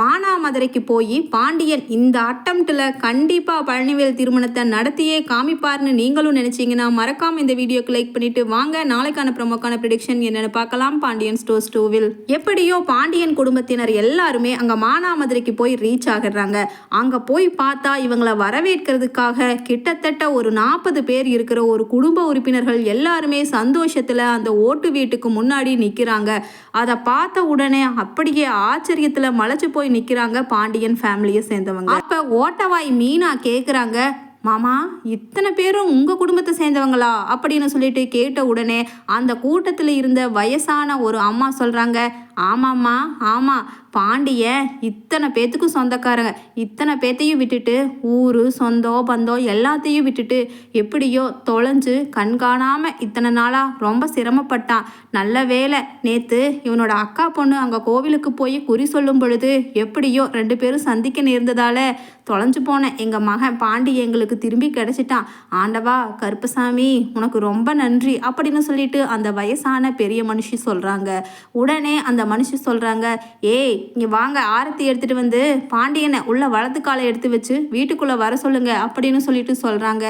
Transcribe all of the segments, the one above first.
மானாமதுரைக்கு போய் பாண்டியன் இந்த அட்டம்ப்டில் கண்டிப்பாக பழனிவேல் திருமணத்தை நடத்தியே காமிப்பார்னு நீங்களும் நினச்சிங்கன்னா மறக்காமல் இந்த வீடியோக்கு லைக் பண்ணிவிட்டு வாங்க. நாளைக்கான ப்ரமோக்கான ப்ரிடிக்ஷன் என்னென்னு பார்க்கலாம். பாண்டியன் ஸ்டோர்ஸ் டூவில் எப்படியோ பாண்டியன் குடும்பத்தினர் எல்லாருமே அங்கே மானாமதுரைக்கு போய் ரீச் ஆகிடுறாங்க அங்கே போய் பார்த்தா இவங்களை வரவேற்கிறதுக்காக கிட்டத்தட்ட ஒரு நாற்பது பேர் இருக்கிற ஒரு குடும்ப உறுப்பினர்கள் எல்லாருமே சந்தோஷத்தில் அந்த ஓட்டு வீட்டுக்கு முன்னாடி நிற்கிறாங்க அதை பார்த்த உடனே அப்படியே ஆச்சரியத்தில் மலைச்சு போய் நிற்கிறாங்க பாண்டியன் ஃபேமிலியை சேர்ந்தவங்க. அப்போ ஓட்டவாய் மீனா கேட்குறாங்க மாமா இத்தனை பேரும் உங்கள் குடும்பத்தை சேர்ந்தவங்களா? அப்படின்னு சொல்லிட்டு கேட்ட உடனே அந்த கூட்டத்தில் இருந்த வயசான ஒரு அம்மா சொல்கிறாங்க ஆமாம்மா ஆமாம் பாண்டிய இத்தனை பேத்துக்கும் சொந்தக்காரங்க. இத்தனை பேத்தையும் விட்டுட்டு ஊர் சொந்தம் பந்தம் எல்லாத்தையும் விட்டுட்டு எப்படியோ தொலைஞ்சு கண்காணாமல் இத்தனை நாளாக ரொம்ப சிரமப்பட்டான். நல்ல வேலை நேற்று இவனோட அக்கா பொண்ணு அங்கே கோவிலுக்கு போய் குறி சொல்லும் பொழுது எப்படியோ ரெண்டு பேரும் சந்திக்க நேர்ந்ததால் தொலைஞ்சு போன எங்கள் மகன் பாண்டி எங்களுக்கு திரும்பி கிடச்சிட்டான். ஆண்டவா கருப்பசாமி உனக்கு ரொம்ப நன்றி அப்படின்னு சொல்லிட்டு அந்த வயசான பெரிய மனுஷி சொல்கிறாங்க உடனே அந்த மனுஷி சொல்கிறாங்க ஏய் இங்கே வாங்க ஆரத்தி எடுத்துகிட்டு வந்து பாண்டியனை உள்ள வலது காலை எடுத்து வச்சு வீட்டுக்குள்ளே வர சொல்லுங்க அப்படின்னு சொல்லிட்டு சொல்கிறாங்க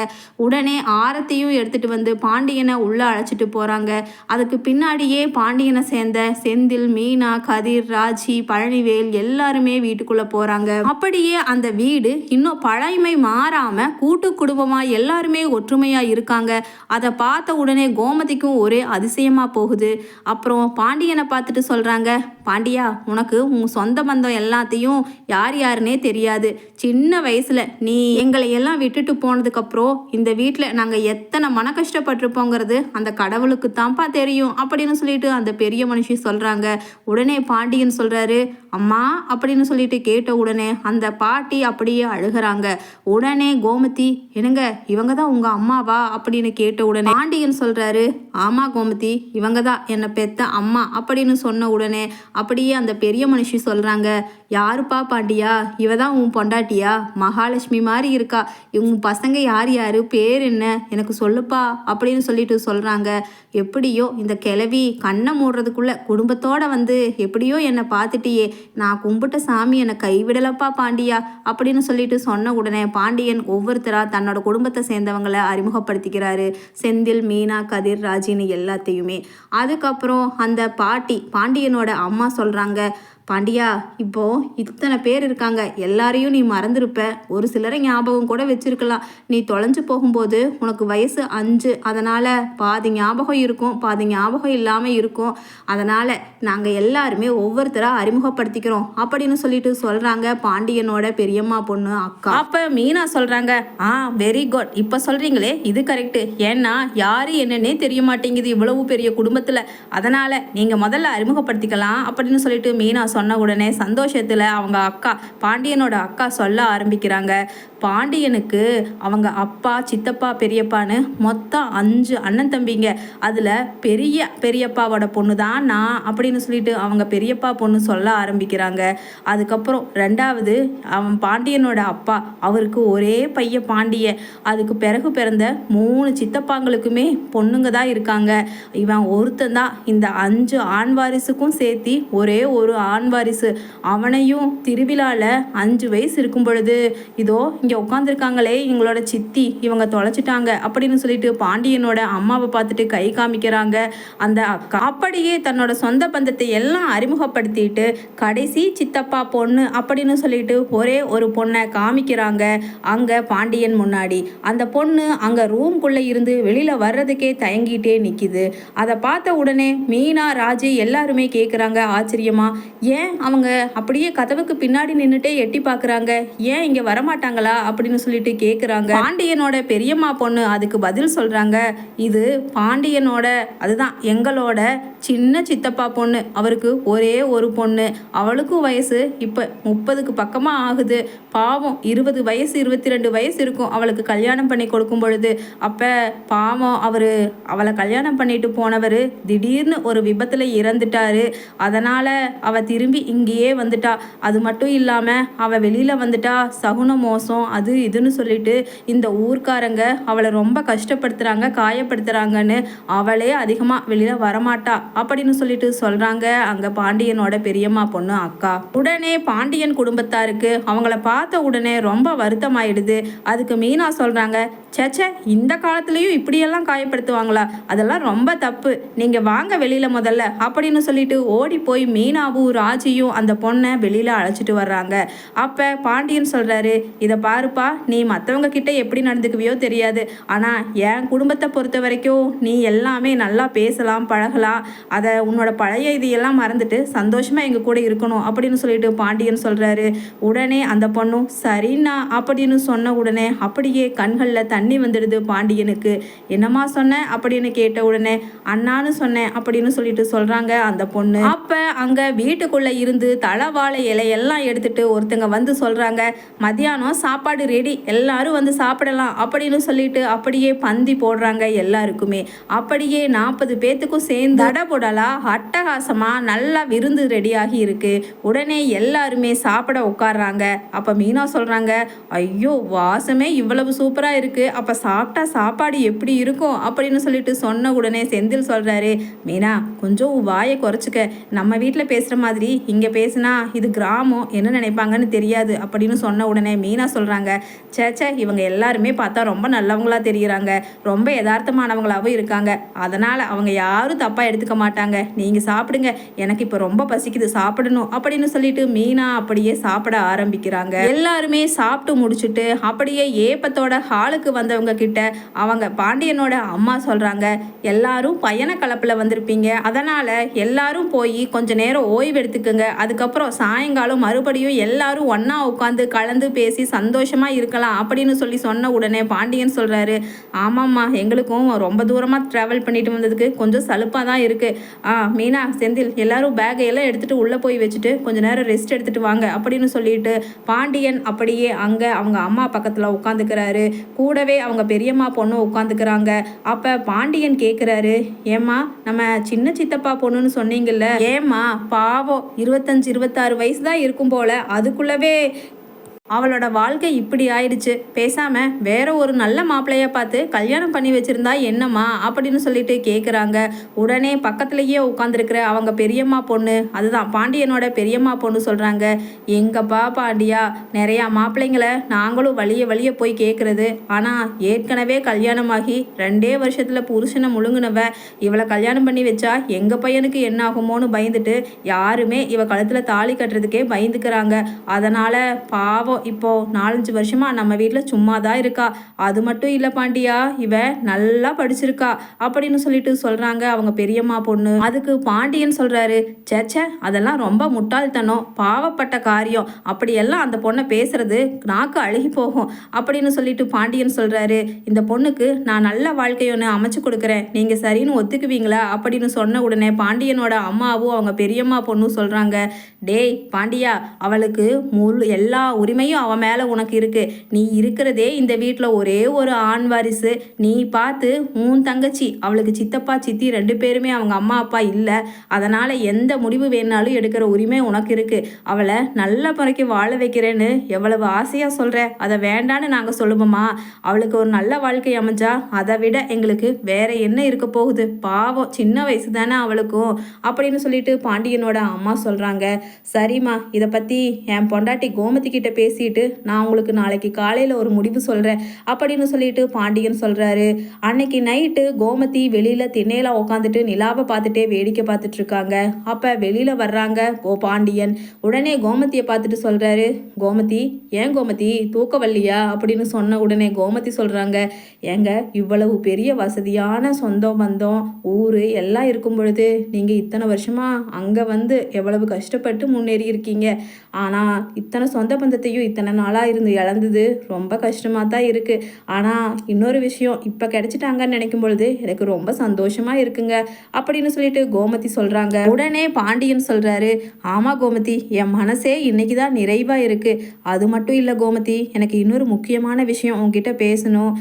உடனே ஆரத்தியும் எடுத்துகிட்டு வந்து பாண்டியனை உள்ளே அழைச்சிட்டு போகிறாங்க அதுக்கு பின்னாடியே பாண்டியனை சேர்ந்த செந்தில் மீனா கதிர் ராஜி பழனிவேல் எல்லாருமே வீட்டுக்குள்ளே போகிறாங்க அப்படியே அந்த வீடு இன்னும் பழமை மாறாமல் கூட்டு குடும்பமாக எல்லாருமே ஒற்றுமையாக இருக்காங்க. அதை பார்த்த உடனே கோமதிக்கும் ஒரே அதிசயமாக போகுது. அப்புறம் பாண்டியனை பார்த்துட்டு சொல்கிறாங்க பாண்டியா உனக்கு உன் சொந்த பந்தம் எல்லாத்தையும் யார் யாருன்னே தெரியாது. சின்ன வயசில் நீ எங்களை எல்லாம் விட்டுட்டு போனதுக்கப்புறம் இந்த வீட்டில் நாங்கள் எத்தனை மன கஷ்டப்பட்டிருப்போங்கிறது அந்த கடவுளுக்கு தான்ப்பா தெரியும் அப்படின்னு சொல்லிட்டு அந்த பெரிய மனுஷி சொல்கிறாங்க உடனே பாண்டியன் சொல்கிறாரு அம்மா அப்படின்னு சொல்லிட்டு கேட்ட உடனே அந்த பாட்டி அப்படியே அழுகிறாங்க. உடனே கோமதி என்னங்க இவங்க தான் உங்கள் அம்மாவா? அப்படின்னு கேட்ட உடனே பாண்டியன் சொல்கிறாரு ஆமாம் கோமதி இவங்க தான் என்னை பெத்த அம்மா அப்படின்னு சொன்ன உடனே அப்படியே அந்த பெரிய மனுஷி சொல்கிறாங்க யாருப்பா பாண்டியா? இவ தான் உன் பொண்டாட்டியா? மகாலட்சுமி மாதிரி இருக்கா. இவங்க பசங்க யார் யார்? பேர் என்ன? எனக்கு சொல்லுப்பா. அப்படின்னு சொல்லிட்டு சொல்கிறாங்க எப்படியோ இந்த கிளவி கண்ணை மூடுறதுக்குள்ள குடும்பத்தோட வந்து எப்படியோ என்னை பார்த்துட்டியே. நான் கும்பிட்ட சாமி என்னை கைவிடலப்பா பாண்டியா? அப்படின்னு சொல்லிட்டு சொன்ன உடனே பாண்டியன் ஒவ்வொருத்தராக தன்னோட குடும்பத்தை சேர்ந்தவங்களை அறிமுகப்படுத்திக்கிறாரு. செந்தில் மீனா கதிர் ராஜின்னு எல்லாத்தையுமே. அதுக்கப்புறம் அந்த பாட்டி பாண்டியனோட அம்மா சொல்கிறாங்க பாண்டியா இப்போ இத்தனை பேர் இருக்காங்க. எல்லாரையும் நீ மறந்துருப்ப. ஒரு சிலரை ஞாபகம் கூட வச்சிருக்கலாம். நீ தொலைஞ்சு போகும்போது உனக்கு வயசு அஞ்சு. அதனால் பாதி ஞாபகம் இருக்கும் பாதி ஞாபகம் இல்லாமல் இருக்கும். அதனால் நாங்கள் எல்லாருமே ஒவ்வொருத்தராக அறிமுகப்படுத்திக்கிறோம் அப்படின்னு சொல்லிட்டு சொல்கிறாங்க பாண்டியனோட பெரியம்மா பொண்ணு அக்கா. அப்போ மீனா சொல்கிறாங்க ஆ வெரி குட் இப்போ சொல்கிறீங்களே இது கரெக்டு ஏன்னா யார் என்னன்னே தெரிய மாட்டேங்குது இவ்வளவு பெரிய குடும்பத்தில். அதனால் நீங்கள் முதல்ல அறிமுகப்படுத்திக்கலாம் அப்படின்னு சொல்லிட்டு மீனா சொன்ன உடனே சந்தோஷத்தில் அவங்க அக்கா பாண்டியனோட அக்கா சொல்ல ஆரம்பிக்கிறாங்க. பாண்டியனுக்கு அவங்க அப்பா சித்தப்பா பெரியப்பான்னு மொத்தம் அஞ்சு அண்ணன் தம்பிங்க. அதில் பெரிய பெரியப்பாவோட பொண்ணு தான் நான் அப்படின்னு சொல்லிட்டு அவங்க பெரியப்பா பொண்ணு சொல்ல ஆரம்பிக்கிறாங்க. அதுக்கப்புறம் ரெண்டாவது அவன் பாண்டியனோட அப்பா அவருக்கு ஒரே பைய பாண்டிய. அதுக்கு பிறகு பிறந்த மூணு சித்தப்பாங்களுக்குமே பொண்ணுங்க தான் இருக்காங்க. இவன் ஒருத்தன் தான். இந்த அஞ்சு ஆண் வாரிசுக்கும் சேர்த்தி ஒரே ஒரு ஆண் வாரிசு அவனையும் திருவிழாவில் அஞ்சு வயசு இருக்கும் பொழுது இதோ இங்கே உட்காந்துருக்காங்களே இவங்களோட சித்தி இவங்க தொலைச்சிட்டாங்க அப்படின்னு சொல்லிட்டு பாண்டியனோட அம்மாவை பார்த்துட்டு கை காமிக்கிறாங்க. அந்த அக்கா அப்படியே தன்னோட சொந்த பந்தத்தை எல்லாம் அறிமுகப்படுத்திட்டு கடைசி சித்தப்பா பொண்ணு அப்படின்னு சொல்லிட்டு ஒரே ஒரு பொண்ணை காமிக்கிறாங்க அங்கே பாண்டியன் முன்னாடி. அந்த பொண்ணு அங்கே ரூம்குள்ளே இருந்து வெளியில் வர்றதுக்கே தயங்கிட்டே நிற்கிது அதை பார்த்த உடனே மீனா ராஜு எல்லாருமே கேட்குறாங்க ஆச்சரியமா ஏன் அவங்க அப்படியே கதவுக்கு பின்னாடி நின்றுட்டே எட்டி பார்க்குறாங்க? ஏன் இங்கே வரமாட்டாங்களா? அப்படின்னு சொல்லிட்டு கேட்குறாங்க பாண்டியனோட பெரியம்மா பொண்ணு அதுக்கு பதில் சொல்கிறாங்க இது பாண்டியனோட அதுதான் எங்களோட சின்ன சித்தப்பா பொண்ணு. அவருக்கு ஒரே ஒரு பொண்ணு. அவளுக்கும் வயசு இப்போ முப்பதுக்கு பக்கமாக ஆகுது. பாவம் இருபது வயசு இருபத்தி ரெண்டு வயசு இருக்கும் அவளுக்கு கல்யாணம் பண்ணி கொடுக்கும் பொழுது. அப்போ பாவம் அவர் அவளை கல்யாணம் பண்ணிட்டு போனவர் திடீர்னு ஒரு விபத்தில் இறந்துட்டாரு. அதனால் அவள் திரு திரும்பி இங்கேயே வந்துட்டா. அது மட்டும் இல்லாமல் அவள் வெளியில் வந்துட்டா. சகுன மோசம் அது இதுன்னு சொல்லிட்டு இந்த ஊர்க்காரங்க அவளை ரொம்ப கஷ்டப்படுத்துகிறாங்க காயப்படுத்துகிறாங்கன்னு அவளே அதிகமாக வெளியில் வரமாட்டா. அப்படின்னு சொல்லிட்டு சொல்கிறாங்க அங்கே பாண்டியனோட பெரியம்மா பொண்ணு அக்கா. உடனே பாண்டியன் குடும்பத்தாருக்கு அவங்கள பார்த்த உடனே ரொம்ப வருத்தமாயிடுது. அதுக்கு மீனா சொல்கிறாங்க சேச்சே இந்த காலத்துலேயும் இப்படியெல்லாம் காயப்படுத்துவாங்களா? அதெல்லாம் ரொம்ப தப்பு. நீங்கள் வாங்க வெளியில் முதல்ல அப்படின்னு சொல்லிட்டு ஓடி போய் மீனாவும் ராஜியும் அந்த பொண்ணை வெளியில் அழைச்சிட்டு வர்றாங்க. அப்போ பாண்டியன் சொல்கிறாரு இதை பாருப்பா நீ மற்றவங்க கிட்ட எப்படி நடந்துக்குவியோ தெரியாது. ஆனால் என் குடும்பத்தை பொறுத்த வரைக்கும் நீ எல்லாமே நல்லா பேசலாம் பழகலாம். அதை உன்னோட பழைய இதையெல்லாம் மறந்துட்டு சந்தோஷமாக எங்கள் கூட இருக்கணும் அப்படின்னு சொல்லிட்டு பாண்டியன் சொல்கிறாரு உடனே அந்த பொண்ணும் சரிண்ணா அப்படின்னு சொன்ன உடனே அப்படியே கண்களில் தண்ணி வந்துடுது பாண்டியனுக்கு. என்னம்மா சொன்னேன் அப்படின்னு கேட்ட உடனே அண்ணான்னு சொன்னேன் அப்படின்னு சொல்லிட்டு சொல்கிறாங்க அந்த பொண்ணு. அப்போ அங்கே வீட்டுக்குள்ளே இருந்து தளவாழை இலையெல்லாம் எடுத்துகிட்டு ஒருத்தங்க வந்து சொல்கிறாங்க மதியானம் சாப்பாடு ரெடி எல்லாரும் வந்து சாப்பிடலாம் அப்படின்னு சொல்லிட்டு அப்படியே பந்தி போடுறாங்க எல்லாருக்குமே. அப்படியே நாற்பது பேத்துக்கும் சேர்ந்து தடபுடலா அட்டகாசமாக நல்லா விருந்து ரெடியாகி இருக்குது உடனே எல்லாருமே சாப்பிட உட்கார்றாங்க. அப்போ மீனா சொல்கிறாங்க ஐயோ வாசமே இவ்வளவு சூப்பராக இருக்குது அப்போ சாப்பிட்டா சாப்பாடு எப்படி இருக்கும்? அப்படின்னு சொல்லிட்டு சொன்ன உடனே செந்தில் சொல்கிறாரு மீனா கொஞ்சம் வாயை குறைச்சிக்க. நம்ம வீட்டில் பேசுகிற மாதிரி இங்கே பேசுனா இது கிராமம் என்ன நினைப்பாங்கன்னு தெரியாது அப்படின்னு சொன்ன உடனே மீனா சொல்கிறாங்க சேச்சே இவங்க எல்லாருமே பார்த்தா ரொம்ப நல்லவங்களாக தெரிகிறாங்க ரொம்ப யதார்த்தமானவங்களாகவும் இருக்காங்க. அதனால் அவங்க யாரும் தப்பாக எடுத்துக்க மாட்டாங்க. நீங்கள் சாப்பிடுங்க. எனக்கு இப்போ ரொம்ப பசிக்குது சாப்பிடணும் அப்படின்னு சொல்லிட்டு மீனா அப்படியே சாப்பிட ஆரம்பிக்கிறாங்க. எல்லாருமே சாப்பிட்டு முடிச்சுட்டு அப்படியே ஏப்பத்தோட ஹாலுக்கு வந்தவங்க கிட்ட அவங்க பாண்டியனோட அம்மா சொல்கிறாங்க எல்லாரும் பயண கலப்பில் வந்திருப்பீங்க. அதனால் எல்லாரும் போய் கொஞ்ச நேரம் ஓய்வு எடுத்துக்கோங்க. அதுக்கப்புறம் சாயங்காலம் மறுபடியும் எல்லாரும் ஒன்றா உட்காந்து கலந்து பேசி சந்தோஷமாக இருக்கலாம் அப்படின்னு சொல்லி சொன்ன உடனே பாண்டியன் சொல்கிறாரு ஆமாம்மா எங்களுக்கும் ரொம்ப தூரமாக ட்ராவல் பண்ணிட்டு வந்ததுக்கு கொஞ்சம் சலுப்பாக தான் இருக்குது ஆ மீனா செந்தில் எல்லாரும் பேக்கை எல்லாம் எடுத்துகிட்டு உள்ளே போய் வச்சுட்டு கொஞ்ச நேரம் ரெஸ்ட் எடுத்துகிட்டு வாங்க அப்படின்னு சொல்லிட்டு பாண்டியன் அப்படியே அங்கே அவங்க அம்மா பக்கத்தில் உட்காந்துக்கிறாரு கூடவே அவங்க பெரியம்மா பொண்ணு உட்காந்துக்கிறாங்க அப்போ பாண்டியன் கேட்குறாரு ஏம்மா நம்ம சின்ன சித்தப்பா பொண்ணுன்னு சொன்னீங்கல்ல? ஏம்மா பாவம். இருபத்தஞ்சு இருபத்தாறு வயசு தான் இருக்கும் போல. அதுக்குள்ளவே அவளோட வாழ்க்கை இப்படி ஆயிடுச்சு. பேசாம வேற ஒரு நல்ல மாப்பிள்ளைய பார்த்து கல்யாணம் பண்ணி வச்சிருந்தா என்னம்மா அப்படின்னு சொல்லிட்டு கேட்குறாங்க உடனே பக்கத்துலேயே உட்காந்துருக்கிற அவங்க பெரியம்மா பொண்ணு அதுதான் பாண்டியனோட பெரியம்மா பொண்ணு சொல்கிறாங்க எங்கப்பா பாண்டியா நிறையா மாப்பிள்ளைங்களை நாங்களும் வழிய வழிய போய் கேட்குறது ஆனால் ஏற்கனவே கல்யாணமாகி ரெண்டே வருஷத்தில் புருஷனை முழுங்குனவ இவளை கல்யாணம் பண்ணி வச்சா எங்கள் பையனுக்கு என்ன ஆகுமோன்னு பயந்துட்டு யாருமே இவ கழுத்தில் தாலி கட்டுறதுக்கே பயந்துக்கிறாங்க. அதனால் பாவம் இப்போது நாலஞ்சு வருஷமாக நம்ம வீட்டில் சும்மா தான் இருக்கா. அது மட்டும் இல்லை பாண்டியா இவ நல்லா படிச்சிருக்கா. அப்படின்னு சொல்லிட்டு சொல்கிறாங்க அவங்க பெரியம்மா பொண்ணு. அதுக்கு பாண்டியன் சொல்கிறாரு சேச்சே அதெல்லாம் ரொம்ப முட்டாள்தனம் பாவப்பட்ட காரியம். அப்படியெல்லாம் அந்த பொண்ணை பேசுறது நாக்கு அழுகி போகும். அப்படின்னு சொல்லிட்டு பாண்டியன் சொல்கிறாரு இந்த பொண்ணுக்கு நான் நல்ல வாழ்க்கையொன்று அமைச்சு கொடுக்குறேன். நீங்கள் சரின்னு ஒத்துக்குவீங்களா? அப்படின்னு சொன்ன உடனே பாண்டியனோட அம்மாவும் அவங்க பெரியம்மா பொண்ணும் சொல்கிறாங்க டேய் பாண்டியா அவளுக்கு முழு எல்லா உரிமை உரிமையும் அவன் மேலே உனக்கு இருக்கு. நீ இருக்கிறதே இந்த வீட்டில் ஒரே ஒரு ஆண் வாரிசு. நீ பார்த்து உன் தங்கச்சி அவளுக்கு சித்தப்பா சித்தி ரெண்டு பேருமே அவங்க அம்மா அப்பா இல்லை. அதனால் எந்த முடிவு வேணாலும் எடுக்கிற உரிமை உனக்கு இருக்கு. அவளை நல்ல முறைக்கு வாழ வைக்கிறேன்னு எவ்வளவு ஆசையாக சொல்கிற அதை வேண்டான்னு நாங்கள் சொல்லுவோமா? அவளுக்கு ஒரு நல்ல வாழ்க்கை அமைஞ்சா அதை விட எங்களுக்கு வேற என்ன இருக்க போகுது? பாவம் சின்ன வயசு தானே அவளுக்கும். அப்படின்னு சொல்லிட்டு பாண்டியனோட அம்மா சொல்கிறாங்க சரிம்மா இதை பற்றி என் பொண்டாட்டி கோமதி கிட்ட பேசிட்டு நான் உங்களுக்கு நாளைக்கு காலையில் ஒரு முடிவு சொல்கிறேன் அப்படின்னு சொல்லிட்டு பாண்டியன் சொல்கிறாரு அன்னைக்கு நைட்டு கோமதி வெளியில் திண்ணையில் உட்காந்துட்டு நிலாவை பார்த்துட்டே வேடிக்கை பார்த்துட்டு இருக்காங்க. அப்போ வெளியில் வர்றாங்க கோ பாண்டியன். உடனே கோமதியை பார்த்துட்டு சொல்கிறாரு கோமதி ஏன் கோமதி தூக்கவல்லியா அப்படின்னு சொன்ன உடனே கோமதி சொல்கிறாங்க ஏங்க இவ்வளவு பெரிய வசதியான சொந்தம் பந்தம் ஊர் எல்லாம் இருக்கும் பொழுது நீங்கள் இத்தனை வருஷமாக அங்கே வந்து எவ்வளவு கஷ்டப்பட்டு முன்னேறி இருக்கீங்க ஆனால் இத்தனை சொந்த பந்தத்தையும் இத்தனை நாளாக இருந்து இழந்தது. ரொம்ப கஷ்டமாக தான் இருக்குது ஆனால் இன்னொரு விஷயம் இப்போ கிடச்சிட்டாங்கன்னு நினைக்கும் பொழுது எனக்கு ரொம்ப சந்தோஷமாக இருக்குங்க அப்படின்னு சொல்லிட்டு கோமதி சொல்கிறாங்க உடனே பாண்டியன் சொல்கிறாரு ஆமாம் கோமதி என் மனசே இன்னைக்கு தான் நிறைவாக இருக்குது அது மட்டும் இல்லை கோமதி எனக்கு இன்னொரு முக்கியமான விஷயம் உங்ககிட்ட பேசணும்.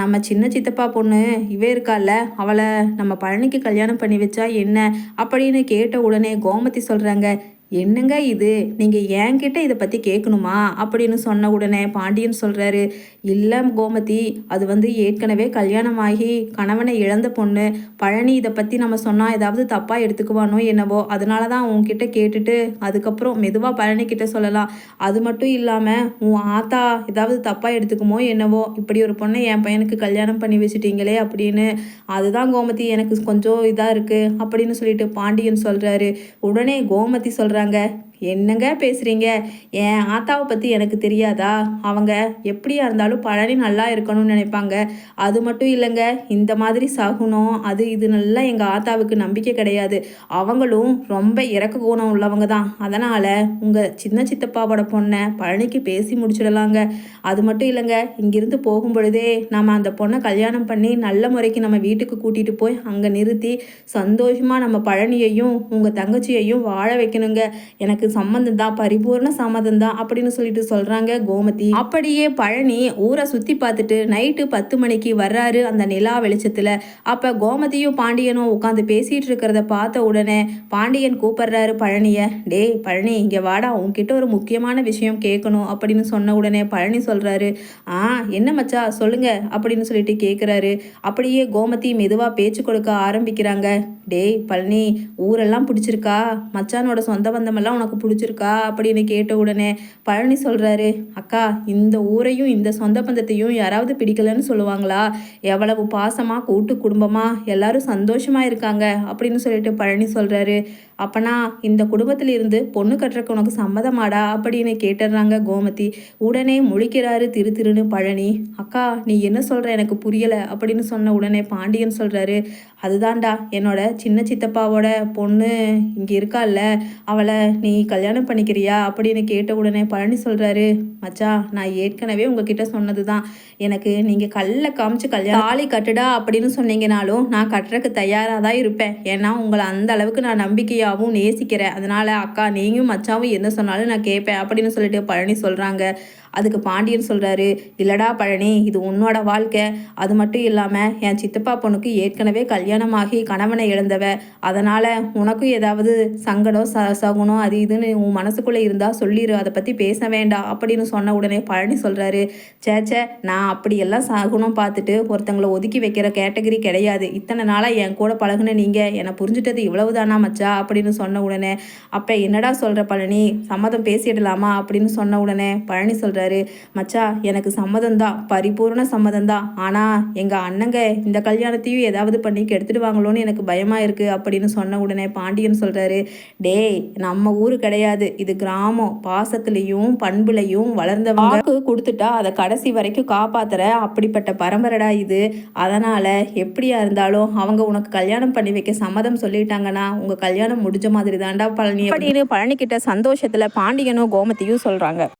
நம்ம சின்ன சித்தப்பா பொண்ணு இவே இருக்கால அவளை நம்ம பழனிக்கு கல்யாணம் பண்ணி வச்சா என்ன? அப்படின்னு கேட்ட உடனே கோமதி சொல்கிறாங்க என்னங்க இது? நீங்கள் என்கிட்ட இதை பற்றி கேட்கணுமா அப்படின்னு சொன்ன உடனே பாண்டியன் சொல்கிறாரு இல்லை கோமதி அது வந்து ஏற்கனவே கல்யாணமாகி கணவனை இழந்த பொண்ணு. பழனி இதை பற்றி நம்ம சொன்னால் ஏதாவது தப்பாக எடுத்துக்குவானோ என்னவோ அதனால தான் உன்கிட்ட கேட்டுட்டு அதுக்கப்புறம் மெதுவாக பழனிக்கிட்ட சொல்லலாம். அது மட்டும் இல்லாமல் உன் ஆத்தா ஏதாவது தப்பாக எடுத்துக்குமோ என்னவோ இப்படி ஒரு பொண்ணை என் பையனுக்கு கல்யாணம் பண்ணி வச்சுட்டீங்களே அப்படின்னு அதுதான் கோமதி எனக்கு கொஞ்சம் இதாக இருக்குது அப்படின்னு சொல்லிட்டு பாண்டியன் சொல்கிறாரு உடனே கோமதி சொல்கிறாங்க என்னங்க பேசுகிறீங்க என் ஆத்தாவை பற்றி எனக்கு தெரியாதா? அவங்க எப்படியா இருந்தாலும் பழனி நல்லா இருக்கணும்னு நினைப்பாங்க. அது மட்டும் இல்லைங்க இந்த மாதிரி சகுனம் அது இது நல்லா எங்கள் ஆத்தாவுக்கு நம்பிக்கை கிடையாது. அவங்களும் ரொம்ப இறக்க குணம் உள்ளவங்க தான். அதனால் உங்கள் சின்ன சித்தப்பாவோட பொண்ணை பழனிக்கு பேசி முடிச்சிடலாங்க. அது மட்டும் இல்லைங்க இங்கிருந்து போகும் பொழுதே நம்ம அந்த பொண்ணை கல்யாணம் பண்ணி நல்ல முறைக்கு நம்ம வீட்டுக்கு கூட்டிகிட்டு போய் அங்கே நிறுத்தி சந்தோஷமாக நம்ம பழனியையும் உங்கள் தங்கச்சியையும் வாழ வைக்கணுங்க. எனக்கு சம்மந்தம் தான் பரிபூர்ண சம்மதம் தான் அப்படின்னு சொல்லிட்டு சொல்கிறாங்க கோமதி. அப்படியே பழனி ஊரை சுற்றி பார்த்துட்டு நைட்டு பத்து மணிக்கு வர்றாரு அந்த நிலா வெளிச்சத்தில். அப்போ கோமதியும் பாண்டியனும் உட்காந்து பேசிகிட்டு இருக்கிறத பார்த்த உடனே பாண்டியன் கூப்பிடுறாரு பழனியை. டேய் பழனி இங்கே வாடா உன்கிட்ட ஒரு முக்கியமான விஷயம் கேட்கணும் அப்படின்னு சொன்ன உடனே பழனி சொல்கிறாரு ஆ என்ன மச்சா சொல்லுங்க அப்படின்னு சொல்லிட்டு கேட்குறாரு அப்படியே கோமதி மெதுவாக பேச்சு கொடுக்க ஆரம்பிக்கிறாங்க. டேய் பழனி ஊரெல்லாம் பிடிச்சிருக்கா? மச்சானோட சொந்த பந்தமெல்லாம் உனக்கு பிடிச்சிருக்கா அப்படின்னு கேட்ட உடனே பழனி சொல்கிறாரு அக்கா இந்த ஊரையும் இந்த சொந்த பந்தத்தையும் யாராவது பிடிக்கலன்னு சொல்லுவாங்களா? எவ்வளவு பாசமாக கூட்டு குடும்பமாக எல்லாரும் சந்தோஷமாக இருக்காங்க அப்படின்னு சொல்லிட்டு பழனி சொல்கிறாரு அப்பனா இந்த குடும்பத்தில் இருந்து பொண்ணு கட்டுறக்கு உனக்கு சம்மதமாடா? அப்படின்னு கேட்டுடுறாங்க கோமதி. உடனே முழிக்கிறாரு திரு திருன்னு பழனி. அக்கா நீ என்ன சொல்கிற எனக்கு புரியலை அப்படின்னு சொன்ன உடனே பாண்டியன் சொல்கிறாரு அதுதான்டா என்னோட சின்ன சித்தப்பாவோட பொண்ணு இங்கே இருக்கால்ல அவளை நீ கல்யாணம் பண்ணிக்கிறியா அப்படின்னு கேட்ட உடனே பழனி சொல்கிறாரு மச்சா நான் ஏற்கனவே உங்ககிட்ட சொன்னது தான் எனக்கு நீங்கள் கல்ல காமிச்சு கல்யாணம் தாலி கட்டுடா அப்படின்னு சொன்னீங்கனாலும் நான் கட்டுறக்கு தயாராக தான் இருப்பேன். ஏன்னா உங்களை அந்த அளவுக்கு நான் நம்பிக்கையாகவும் நேசிக்கிறேன். அதனால் அக்கா நீங்களும் மச்சாவும் என்ன சொன்னாலும் நான் கேட்பேன் அப்படின்னு சொல்லிட்டு பழனி சொல்கிறாங்க அதுக்கு பாண்டியன் சொல்கிறாரு இல்லடா பழனி இது உன்னோட வாழ்க்கை. அது மட்டும் இல்லாமல் என் சித்தப்பா பொண்ணுக்கு ஏற்கனவே கல்யாணமாகி கணவனை இழந்தவ. அதனால் உனக்கும் ஏதாவது சங்கடம் ச சகுனம் அது இதுன்னு உன் மனசுக்குள்ளே இருந்தால் சொல்லிடு அதை பற்றி பேச வேண்டாம் அப்படின்னு சொன்ன உடனே பழனி சொல்கிறாரு சேச்சே நான் அப்படியெல்லாம் சகுனம் பார்த்துட்டு ஒருத்தங்களை ஒதுக்கி வைக்கிற கேட்டகரி கிடையாது. இத்தனை நாளாக என் கூட பழகுன நீங்கள் என்னை புரிஞ்சுட்டது இவ்வளவுதானா மச்சா? அப்படின்னு சொன்ன உடனே அப்போ என்னடா சொல்கிற பழனி? சம்மதம் பேசிடலாமா? அப்படின்னு சொன்ன உடனே பழனி சொல்கிற சொல்கிறாரு மச்சா எனக்கு சம்மதம் தான். பரிபூர்ண சம்மதம் தான். ஆனால் எங்கள் அண்ணங்க இந்த கல்யாணத்தையும் ஏதாவது பண்ணி கெடுத்துடுவாங்களோன்னு எனக்கு பயமாக இருக்குது அப்படின்னு சொன்ன உடனே பாண்டியன் சொல்கிறாரு டேய் நம்ம ஊர் கிடையாது. இது கிராமம். பாசத்துலேயும் பண்புலையும் வளர்ந்த வாக்கு கொடுத்துட்டா அதை கடைசி வரைக்கும் காப்பாத்துற அப்படிப்பட்ட பரம்பரைடா இது. அதனால் எப்படியா இருந்தாலும் அவங்க உனக்கு கல்யாணம் பண்ணி வைக்க சம்மதம் சொல்லிட்டாங்கன்னா உங்கள் கல்யாணம் முடிஞ்ச மாதிரி தாண்டா பழனி அப்படின்னு பழனிக்கிட்ட சந்தோஷத்தில் பாண்டியனும் கோமதியும் சொல்கிறாங்க